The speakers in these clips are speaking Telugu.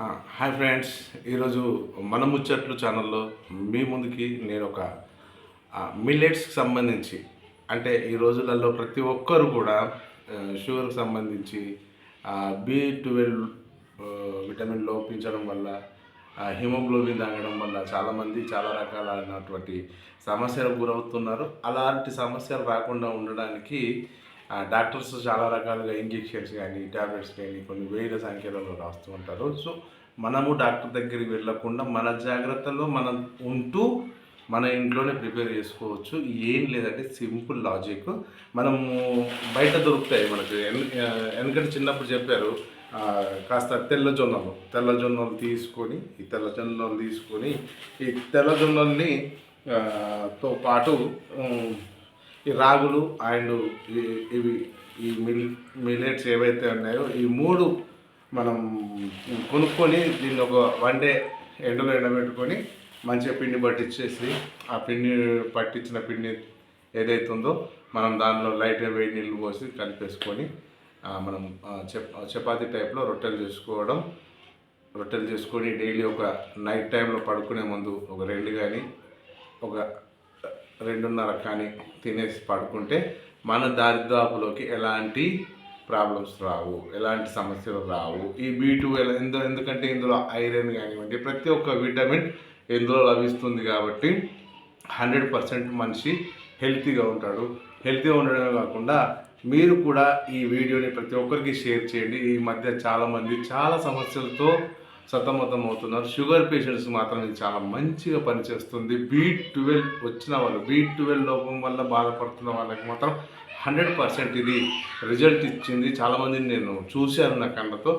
Hi friends. ఈరోజు మన ముచ్చట్లు ఛానల్లో మీ ముందుకి నేను ఒక మిల్లెట్స్కి సంబంధించి అంటే ఈ రోజులలో ప్రతి ఒక్కరు కూడా షుగర్కి సంబంధించి బి ట్వెల్వ్ విటమిన్ లోపించడం వల్ల హిమోగ్లోబిన్ తాగడం వల్ల చాలామంది చాలా రకాలైనటువంటి సమస్యలకు గురవుతున్నారు. అలాంటి సమస్యలు రాకుండా ఉండడానికి డాక్టర్స్ చాలా రకాలుగా ఇంజెక్షన్స్ కానీ టాబ్లెట్స్ కానీ కొన్ని వేల సంఖ్యలలో రాస్తూ ఉంటారు. సో మనము డాక్టర్ దగ్గరికి వెళ్ళకుండా మన జాగ్రత్తలో మనం ఉంటూ మన ఇంట్లోనే ప్రిపేర్ చేసుకోవచ్చు. ఏం లేదంటే సింపుల్ లాజిక్. మనము బయట దొరుకుతాయి మనకు. ఎన్- ఎందుకంటే చిన్నప్పుడు చెప్పారు కాస్త తెల్ల జొన్నలు తెల్ల జొన్నలు తీసుకొని ఈ తెల్ల జొన్నలు తీసుకొని ఈ తెల్ల జొన్నల్ని తో పాటు ఈ రాగులు అండ్ ఇవి ఈ మిల్ మిల్లెట్స్ ఏవైతే ఉన్నాయో ఈ మూడు మనం కొనుక్కొని దీన్ని ఒక వన్ డే ఎండలో ఎండబెట్టుకొని మంచిగా పిండి పట్టించేసి ఆ పిండి పట్టించిన పిండి ఏదైతే ఉందో మనం దానిలో లైట్ వేడి నీళ్ళు పోసి కలిపేసుకొని మనం ఆ, చపాతీ టైప్లో రొట్టెలు చేసుకోవడం రొట్టెలు చేసుకొని డైలీ ఒక నైట్ టైంలో పడుకునే ముందు ఒక రెండు కానీ ఒక రెండున్నర కానీ తినేసి పడుకుంటే మన దారిదాపులోకి ఎలాంటి ప్రాబ్లమ్స్ రావు ఎలాంటి సమస్యలు రావు. ఈ బీ టూ ఎందు ఎందుకంటే ఇందులో ఐరన్ కానివ్వండి ప్రతి ఒక్క విటమిన్ ఇందులో లభిస్తుంది కాబట్టి హండ్రెడ్ పర్సెంట్ మనిషి హెల్తీగా ఉంటాడు. హెల్తీగా ఉండడమే కాకుండా మీరు కూడా ఈ వీడియోని ప్రతి ఒక్కరికి షేర్ చేయండి. ఈ మధ్య చాలామంది చాలా సమస్యలతో సతమతం అవుతున్నారు షుగర్ పేషెంట్స్ మాత్రం ఇది చాలా మంచిగా పనిచేస్తుంది. బీ ట్వెల్వ్ వచ్చిన వాళ్ళు బీ ట్వెల్వ్ లోపం వల్ల బాధపడుతున్న వాళ్ళకి మాత్రం హండ్రెడ్ పర్సెంట్ ఇది రిజల్ట్ ఇచ్చింది. చాలామందిని నేను చూశాను నా కళ్ళతో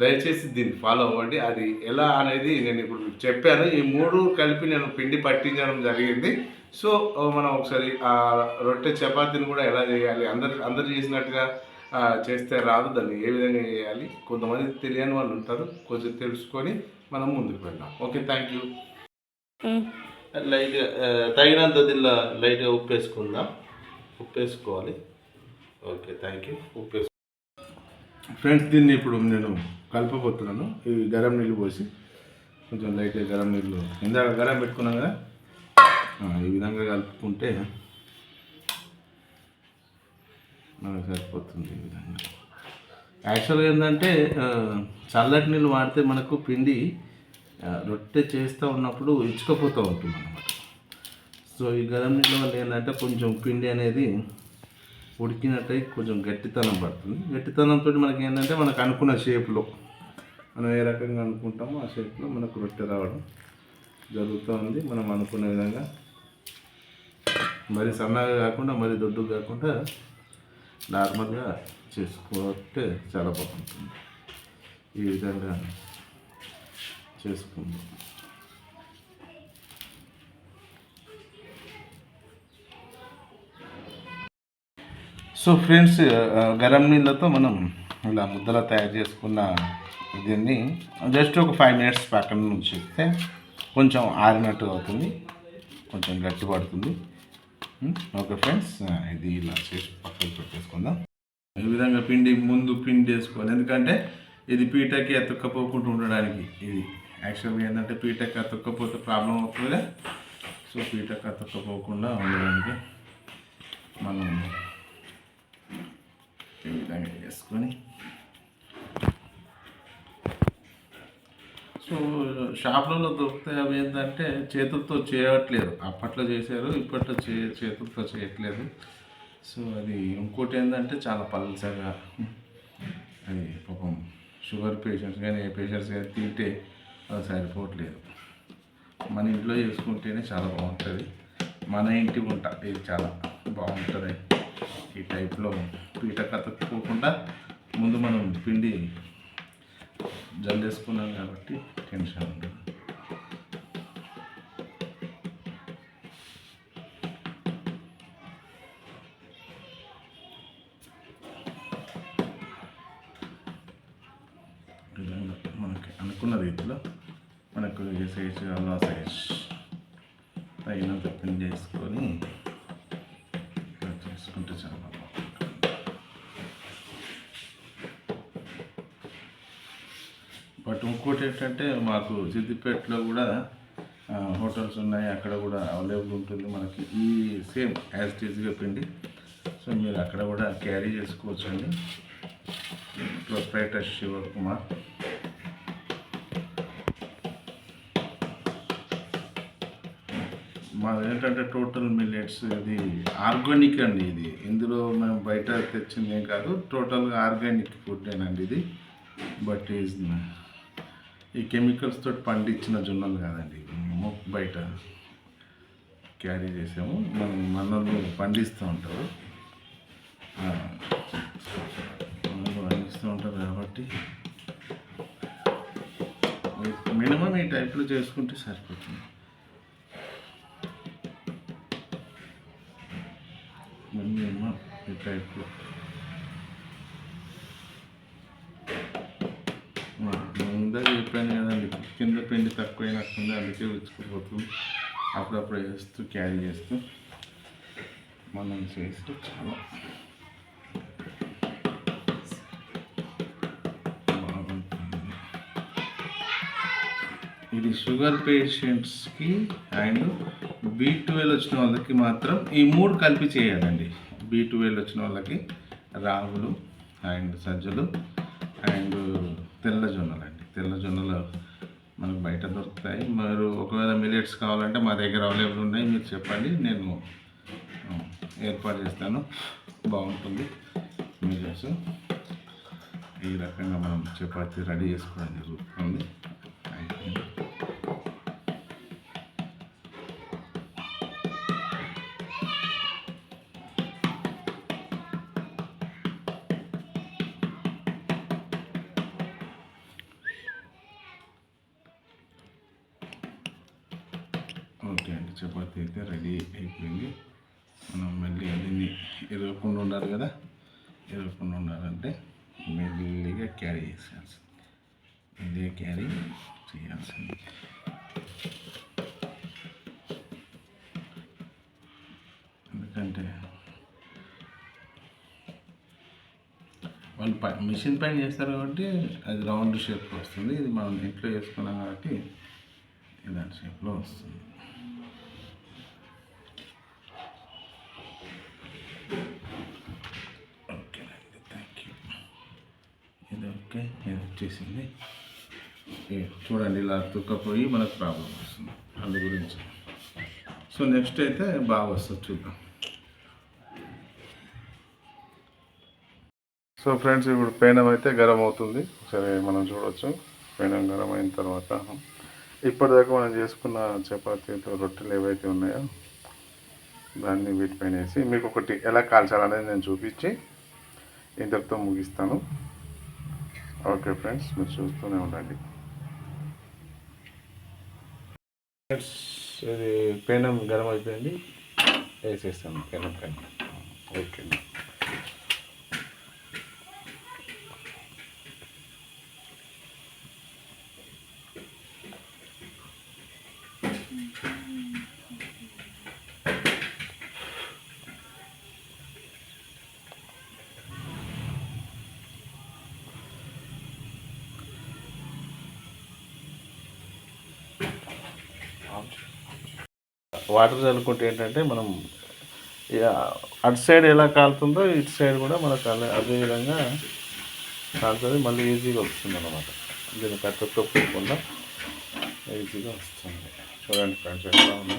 దయచేసి దీన్ని ఫాలో అవ్వండి. అది ఎలా అనేది నేను ఇప్పుడు చెప్పాను. ఈ మూడు కలిపి నేను పిండి పట్టించడం జరిగింది. సో మనం ఒకసారి ఆ రొట్టె చపాతీని కూడా ఎలా చేయాలి? అందరు అందరు చేసినట్టుగా చేస్తే రాదు దాన్ని ఏ విధంగా చేయాలి కొంతమంది తెలియని వాళ్ళు ఉంటారు కొంచెం తెలుసుకొని మనం ముందుకు వెళ్దాం. ఓకే థ్యాంక్ యూ లైట్గా తగినంత దీనిలో లైట్గా ఉప్పు వేసుకుందాం ఉప్పు వేసుకోవాలి ఓకే థ్యాంక్ యూ ఉప్పు వేసు ఫ్రెండ్స్ దీన్ని ఇప్పుడు నేను కలపబోతున్నాను. ఈ గరం నీళ్ళు పోసి కొంచెం లైట్గా గరం నీళ్ళు ఇందాక గరం పెట్టుకున్నాం కదా? ఆ, ఈ విధంగా కలుపుకుంటే మనకు సరిపోతుంది ఈ విధంగా. యాక్చువల్గా ఏంటంటే చల్లటి నీళ్ళు వాడితే మనకు పిండి రొట్టె చేస్తూ ఉన్నప్పుడు ఇచ్చుకపోతూ ఉంటుంది అన్నమాట సో ఈ గరం నీళ్ళ వల్ల ఏంటంటే కొంచెం పిండి అనేది ఉడికినట్టయి కొంచెం గట్టితనం పడుతుంది. గట్టితనంతో మనకి ఏంటంటే మనకు అనుకున్న షేప్లో మనం ఏ రకంగా అనుకుంటామో ఆ షేప్లో మనకు రొట్టె రావడం జరుగుతూ ఉంది మనం అనుకున్న విధంగా మరి సన్నగా కాకుండా మరి దొడ్డుగా కాకుండా నార్మల్గా చేసుకుంటే చాలా బాగుంటుంది. ఈ విధంగా చేసుకుందాం. సో ఫ్రెండ్స్ గరం నీళ్ళతో మనం ఇలా ముద్దలా తయారు చేసుకున్న దీన్ని జస్ట్ ఒక ఫైవ్ మినిట్స్ పక్కన నుంచి ఇస్తే కొంచెం ఆరినట్టు అవుతుంది కొంచెం గట్టి పడుతుంది. ఓకే ఫ్రెండ్స్ ఆ, ఇది ఇలా చేసి పక్కన పెట్టేసుకుందాం. ఈ విధంగా పిండి ముందు పిండి వేసుకోవాలి. ఎందుకంటే ఇది పీటకి అతుక్కపోకుండా ఉండడానికి ఇది. యాక్చువల్గా ఏంటంటే పీటకి అతుక్కపోతే ప్రాబ్లం అవుతుంది సో పీటకి అతుక్కపోకుండా ఉండడానికి మనం ఈ విధంగా చేసుకొని సో షాపులలో దొరుకుతాయి అవి ఏంటంటే చేతులతో చేయట్లేదు. అప్పట్లో చేశారు ఇప్పట్లో చే చేతులతో చేయట్లేదు. సో అది ఇంకోటి ఏంటంటే చాలా పల్చగా. అది పాపం షుగర్ పేషెంట్స్ కానీ ఏ పేషెంట్స్ కానీ తింటే అది సరిపోవట్లేదు. మన ఇంట్లో చేసుకుంటేనే చాలా బాగుంటుంది. మన ఇంటి వంట ఇది చాలా బాగుంటుంది. ఈ టైప్లో పీట కతుక్కోకుండా ముందు మనం పిండి జల్లేసుకున్నాం కాబట్టి టెన్షన్ ఉండదు. విధంగా మనకి అనుకున్న రీతిలో మనకు ఏ సైజ్ కావాలో ఆ సైజ్ బట్ ఇంకోటి ఏంటంటే మాకు సిద్దిపేటలో కూడా హోటల్స్ ఉన్నాయి అక్కడ కూడా అవైలబుల్ ఉంటుంది మనకి. ఈ సేమ్ యాజ్ టీజ్గా పిండి. సో మీరు అక్కడ కూడా క్యారీ చేసుకోవచ్చు అండి ప్రొపరేటర్ శివకుమార్ మాది ఏంటంటే టోటల్ మిల్లెట్స్ ఇది ఆర్గానిక్ అండి ఇది. ఇందులో మేము బయట తెచ్చింది ఏం కాదు టోటల్గా ఆర్గానిక్ ఫుడ్ అండి ఇది. బట్ ఈజ్ ఈ కెమికల్స్ తోటి పండించిన జొన్నలు కాదండి. మేము బయట క్యారీ చేసాము మనం మనల్ని పండిస్తూ ఉంటారు. పండిస్తూ ఉంటారు కాబట్టి మినిమం ఈ టైప్లో చేసుకుంటే సరిపోతుంది. మినిమం ఈ టైప్లో ముందే చెప్పాను కదండి కింద పిండి తక్కువైనట్టుంది అందుకే ఉచ్చుకుపోతుంది అప్పుడప్పుడు వేస్తూ క్యారీ చేస్తూ మనం చేస్తూ చాలా బాగుంటుంది. ఇది షుగర్ పేషెంట్స్కి అండ్ బీ ట్వెల్వ్ వచ్చిన వాళ్ళకి మాత్రం ఈ మూడు కలిపి చేయాలండి. బీ ట్వెల్వ్ వచ్చిన వాళ్ళకి రాగులు అండ్ సజ్జలు అండ్ తెల్ల జొన్నలు అండి తెల్ల జొన్నలు మనకు బయట దొరుకుతాయి. మీరు ఒకవేళ మిలెట్స్ కావాలంటే మా దగ్గర అవైలబుల్ ఉన్నాయి. మీరు చెప్పండి. నేను ఏర్పాటు చేస్తాను. బాగుంటుంది. మిలెట్స్. ఈ రకంగా మనం చపాతీ రెడీ చేసుకోవడం జరుగుతుంది. ఓకే అండి. చపాతీ అయితే రెడీ అయిపోయింది. మనం మళ్ళీ అన్ని ఎరగకుండా ఉండాలి కదా? ఎరగకుండా ఉండాలంటే మెల్లిగా క్యారీ చేసేయాల్సింది మెల్లిగా క్యారీ చేయాల్సింది. ఎందుకంటే వాళ్ళు పై మిషన్ పైన చేస్తారు కాబట్టి అది రౌండ్ షేప్లో వస్తుంది. ఇది మనం ఇంట్లో చేసుకున్నాం కాబట్టి ఇలాంటి షేప్లో వస్తుంది. ఓకే ఇది వచ్చేసింది చూడండి ఇలా తుక్కపోయి మనకు ప్రాబ్లం వస్తుంది. అందు గురించి. సో నెక్స్ట్ అయితే బాగా వస్తుంది చూద్దాం. సో ఫ్రెండ్స్ ఇప్పుడు పేనం అయితే గరం అవుతుంది. సరే మనం చూడొచ్చు. పేనం గరం అయిన తర్వాత. ఇప్పటిదాకా మనం చేసుకున్న చపాతీతో రొట్టెలు ఏవైతే ఉన్నాయో దాన్ని వీటిపైన వేసి మీకు ఒకటి ఎలా కాల్చాలనేది నేను చూపించి ఇంతటితో ముగిస్తాను. ఓకే ఫ్రెండ్స్ మీరు చూస్తూనే ఉండండి. ఫ్రెండ్స్ ఇది పేనం గరం అయిపోయింది. వేసేస్తాను పేనం పైన. ఓకే. వాటర్ చల్లుకుంటే ఏంటంటే మనం ఇక అటు సైడ్ ఎలా కాలుతుందో ఇటు సైడ్ కూడా మనకు అదే విధంగా కాలుతుంది. మళ్ళీ ఈజీగా వస్తుంది అనమాట దీన్ని పెద్ద తొక్కుకుండా ఈజీగా వస్తుంది. చూడండి ఫ్రెండ్స్ ఎట్లా ఉందో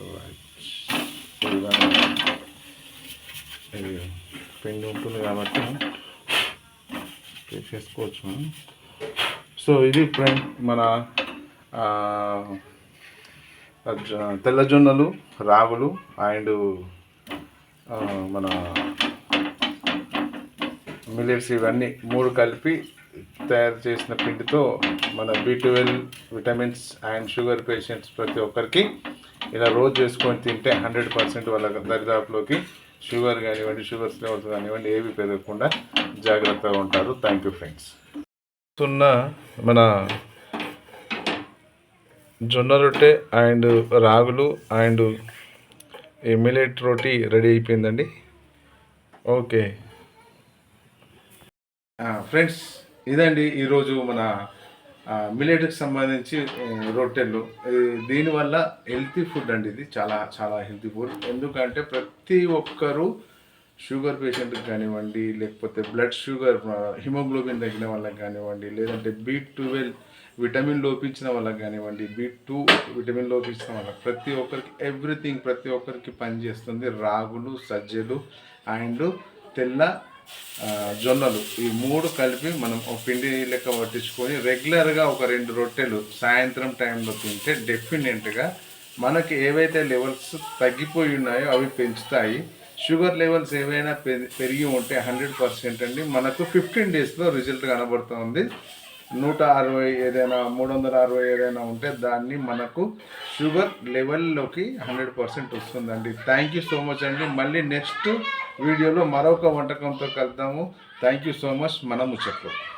Right. ఈ విధంగా ఇది పిండి ఉంటుంది కాబట్టి చేసుకోవచ్చు. మనం సో ఇది ఫ్రెండ్ మన తెల్లజొన్నలు తెల్ల జొన్నలు రాగులు అండ్ మన మిల్లెట్స్ ఇవన్నీ మూడు కలిపి తయారు చేసిన పిండితో మన B twelve vitamins and sugar patients ప్రతి ఒక్కరికి ఇలా రోజు చేసుకొని తింటే హండ్రెడ్ పర్సెంట్ వాళ్ళ దరిదాపులోకి షుగర్ కానివ్వండి షుగర్స్ లెవెల్స్ కానివ్వండి ఏవి పెరగకుండా జాగ్రత్తగా ఉంటారు. థ్యాంక్ యూ ఫ్రెండ్స్ ఉన్న మన జొన్న రొట్టె అండ్ రాగులు అండ్ ఈ మిలెట్ రోటీ రెడీ అయిపోయిందండి. ఓకే. ఫ్రెండ్స్ ఇదండి ఈరోజు మన మిలెట్కి సంబంధించి రొట్టెలు. దీనివల్ల హెల్తీ ఫుడ్ అండి ఇది. చాలా చాలా హెల్తీ ఫుడ్ ఎందుకంటే ప్రతి ఒక్కరూ షుగర్ పేషెంట్కి కానివ్వండి లేకపోతే బ్లడ్ షుగర్ హిమోగ్లోబిన్ తగ్గిన వాళ్ళకి కానివ్వండి లేదంటే బీ ట్వెల్వ్ విటమిన్ లోపించిన వాళ్ళకి కానివ్వండి బీ టూ విటమిన్ లోపించిన వాళ్ళకి ప్రతి ఒక్కరికి ఎవ్రీథింగ్ ప్రతి ఒక్కరికి పనిచేస్తుంది. రాగులు సజ్జలు అండ్ తెల్ల జొన్నలు. ఈ మూడు కలిపి మనం ఒక పిండి లెక్క పట్టించుకొని రెగ్యులర్గా ఒక రెండు రొట్టెలు సాయంత్రం టైంలో తింటే డెఫినెట్గా మనకి ఏవైతే లెవెల్స్ తగ్గిపోయి ఉన్నాయో అవి పెంచుతాయి. షుగర్ లెవెల్స్ ఏవైనా పె- పెరిగి ఉంటే హండ్రెడ్ పర్సెంట్ అండి. మనకు ఫిఫ్టీన్ డేస్లో రిజల్ట్ కనబడుతుంది నూట అరవై ఏదైనా మూడు వందల అరవై ఏదైనా ఉంటే దాన్ని మనకు షుగర్ లెవెల్లోకి హండ్రెడ్ పర్సెంట్ వస్తుందండి. థ్యాంక్ యూ సో మచ్ అండి. మళ్ళీ నెక్స్ట్ వీడియోలో మరొక వంటకంతో కలుద్దాము. Thank you so much. మనము చెప్పు